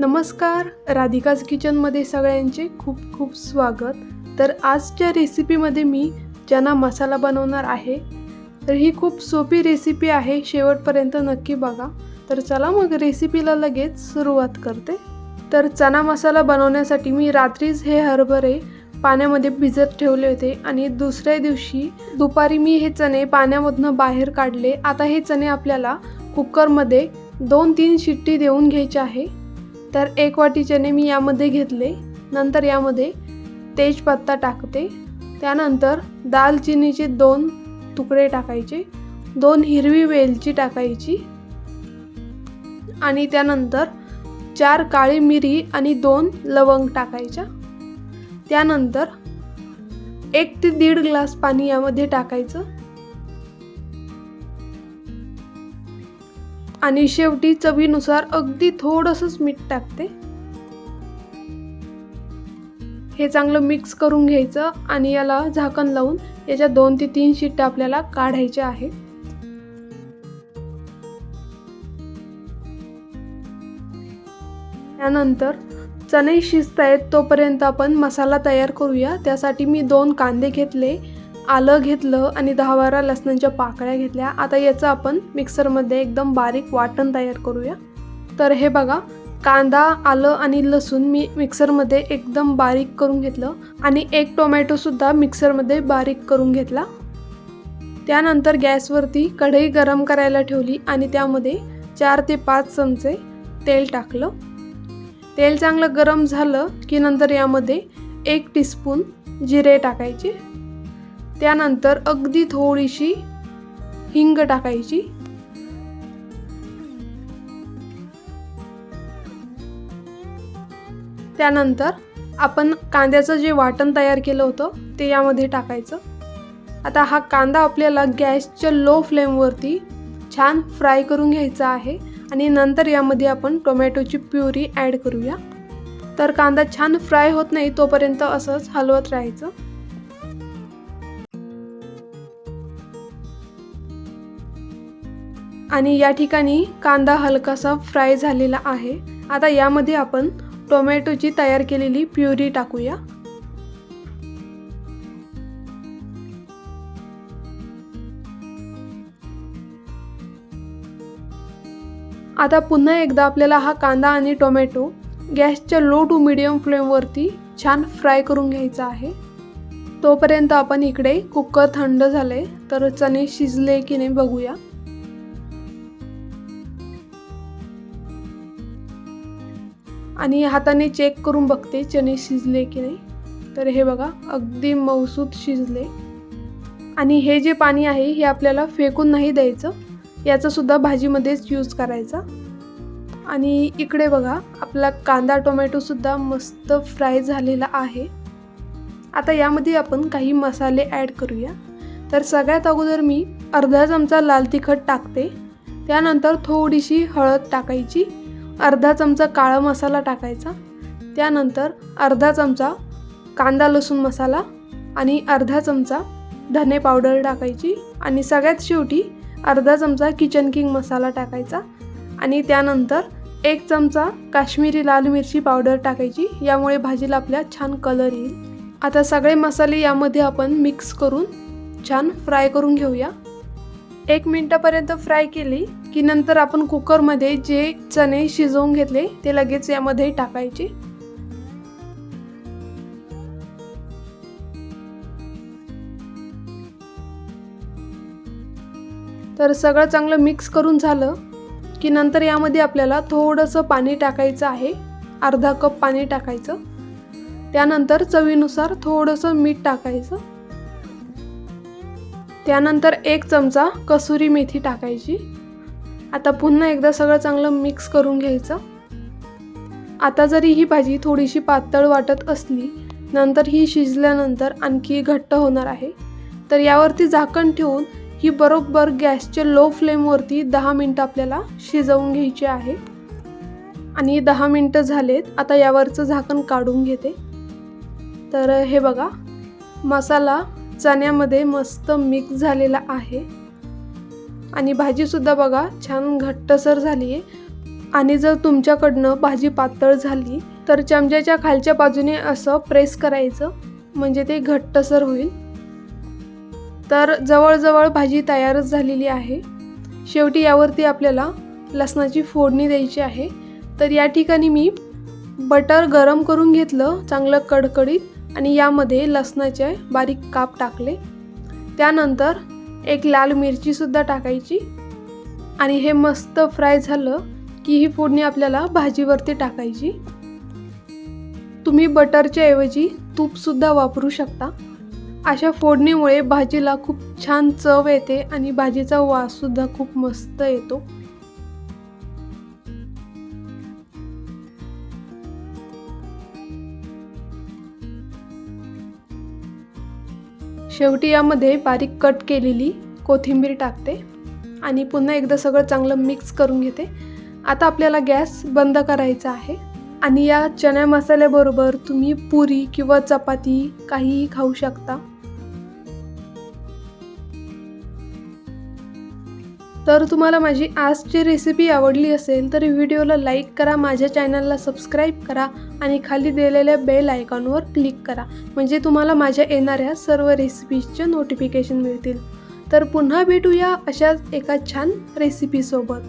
नमस्कार राधिकाज किचनमध्ये सगळ्यांचे खूप खूप स्वागत. तर आजच्या रेसिपीमध्ये मी चना मसाला बनवणार आहे तर ही खूप सोपी रेसिपी आहे शेवटपर्यंत नक्की बघा. तर चला मग रेसिपीला लगेच सुरुवात करते. तर चना मसाला बनवण्यासाठी मी रात्रीच हे हरभरे पाण्यामध्ये भिजत ठेवले होते आणि दुसऱ्या दिवशी दुपारी मी हे चणे पाण्यामधनं बाहेर काढले. आता हे चणे आपल्याला कुकरमध्ये दोन तीन शिट्टी देऊन घ्यायचे आहे. तर एक वाटी चणे मी यामध्ये घेतले. नंतर यामध्ये तेजपत्ता टाकते. त्यानंतर दालचिनीचे दोन तुकडे टाकायचे. दोन हिरवी वेलची टाकायची. आणि त्यानंतर चार काळी मिरी आणि दोन लवंग टाकायच्या. त्यानंतर एक ते दीड ग्लास पाणी यामध्ये टाकायचं. आणि शेवटी चवीनुसार अगदी थोडंसंच मीठ टाकते. हे चांगलं मिक्स करून घ्यायचं आणि याला झाकण लावून याच्या दोन ते तीन शिट्ट्या आपल्याला काढायच्या आहेत. त्यानंतर चणे शिजत आहेत तोपर्यंत आपण मसाला तयार करूया. त्यासाठी मी दोन कांदे घेतले. आलं घेतलं आणि दहा बारा लसणांच्या पाकळ्या घेतल्या. आता याचं आपण मिक्सरमध्ये एकदम बारीक वाटण तयार करूया. तर हे बघा कांदा आलं आणि लसूण मी मिक्सरमध्ये एकदम बारीक करून घेतलं आणि एक टोमॅटोसुद्धा मिक्सरमध्ये बारीक करून घेतला. त्यानंतर गॅसवरती कढई गरम करायला ठेवली आणि त्यामध्ये चार ते पाच चमचे तेल टाकलं. तेल चांगलं गरम झालं की नंतर यामध्ये एक टीस्पून जिरे टाकायचे. त्यानंतर अगदी थोडीशी हिंग टाकायची. त्यानंतर आपण कांद्याचं जे वाटण तयार केलं होतं ते यामध्ये टाकायचं. आता हा कांदा आपल्याला गॅसच्या लो फ्लेमवरती छान फ्राय करून घ्यायचा आहे आणि नंतर यामध्ये आपण टोमॅटोची प्युरी ॲड करूया. तर कांदा छान फ्राय होत नाही तोपर्यंत असंच हलवत राहायचं. आणि या ठिकाणी कांदा हलकासा फ्राय झालेला आहे. आता यामध्ये आपण टोमॅटोची तयार केलेली प्युरी टाकूया. आता पुन्हा एकदा आपल्याला हा कांदा आणि टोमॅटो गॅसच्या लो टू मिडियम फ्लेमवरती छान फ्राय करून घ्यायचा आहे. तोपर्यंत आपण इकडे कुकर थंड झाले तर चणे शिजले की नाही बघूया. आणि हाताने चेक करून बघते चणे शिजले की नाही. तर हे बघा अगदी मौसूद शिजले. आणि हे जे पाणी आहे हे आपल्याला फेकून नाही द्यायचं. याचासुद्धा भाजीमध्येच यूज करायचा. आणि इकडे बघा आपला कांदा टोमॅटोसुद्धा मस्त फ्राय झालेला आहे. आता यामध्ये आपण काही मसाले ॲड करूया. तर सगळ्यात अगोदर मी अर्धा चमचा लाल तिखट टाकते. त्यानंतर थोडीशी हळद टाकायची. अर्धा चमचा काळा मसाला टाकायचा त्यानंतर अर्धा चमचा कांदा लसूण मसाला आणि अर्धा चमचा धने पावडर टाकायची आणि सगळ्यात शेवटी अर्धा चमचा किचन किंग मसाला टाकायचा आणि त्यानंतर एक चमचा काश्मीरी लाल मिरची पावडर टाकायची यामुळे भाजीला आपल्या छान कलर येईल. आता सगळे मसाले यामध्ये आपण मिक्स करून छान फ्राय करून घेऊया. एक मिनटापर्यंत फ्राय केली की नंतर आपण कुकरमध्ये जे चणे शिजवून घेतले ते लगेच यामध्ये टाकायचे. तर सगळं चांगलं मिक्स करून झालं की नंतर यामध्ये आपल्याला थोडंसं पाणी टाकायचं आहे. अर्धा कप पाणी टाकायचं. त्यानंतर चवीनुसार थोडंसं मीठ टाकायचं. त्यानंतर एक चमचा कसुरी मेथी टाकायची. आता पुन्हा एकदा सगळं चांगलं मिक्स करून घ्यायचं. आता जरी ही भाजी थोडीशी पातळ वाटत असली नंतर ही शिजल्यानंतर आणखी घट्ट होणार आहे. तर यावरती झाकण ठेवून ही बरोबर गॅसच्या लो फ्लेमवरती दहा मिनटं आपल्याला शिजवून घ्यायची आहे. आणि दहा मिनटं झालेत आता यावरचं झाकण काढून घेते. तर हे बघा मसाला चण्यामध्ये मस्त मिक्स झालेला आहे. आणि भाजीसुद्धा बघा छान घट्टसर झाली आहे आणि जर तुमच्याकडनं भाजी पातळ झाली तर चमच्याच्या खालच्या बाजूने असं प्रेस करायचं म्हणजे ते घट्टसर होईल. तर जवळजवळ भाजी तयारच झालेली आहे. शेवटी यावरती आपल्याला लसणाची फोडणी द्यायची आहे. तर या ठिकाणी मी बटर गरम करून घेतलं चांगलं कडकडीत. आणि यामध्ये लसणाचे बारीक काप टाकले. त्यानंतर एक लाल मिरचीसुद्धा टाकायची. आणि हे मस्त फ्राय झालं की ही फोडणी आपल्याला भाजीवरती टाकायची. तुम्ही बटरच्या ऐवजी तूपसुद्धा वापरू शकता. अशा फोडणीमुळे भाजीला खूप छान चव येते आणि भाजीचा वाससुद्धा खूप मस्त येतो. शेवटी यामध्ये बारीक कट केलेली कोथिंबीर टाकते आणि पुन्हा एकदा सगळं चांगलं मिक्स करून घेते. आता आपल्याला गॅस बंद करायचा आहे आणि या चण्या मसाल्याबरोबर तुम्ही पुरी किंवा चपाती काहीही खाऊ शकता. तर तुम्हाला माझी आजची रेसिपी आवडली असेल तर व्हिडिओला लाईक करा माझ्या चॅनलला सबस्क्राईब करा आणि खाली दिलेल्या बेल आयकॉनवर क्लिक करा. म्हणजे तुम्हाला माझ्या येणाऱ्या सर्व रेसिपीजचे नोटिफिकेशन मिळतील. तर पुन्हा भेटूया अशाच एका छान रेसिपीसोबत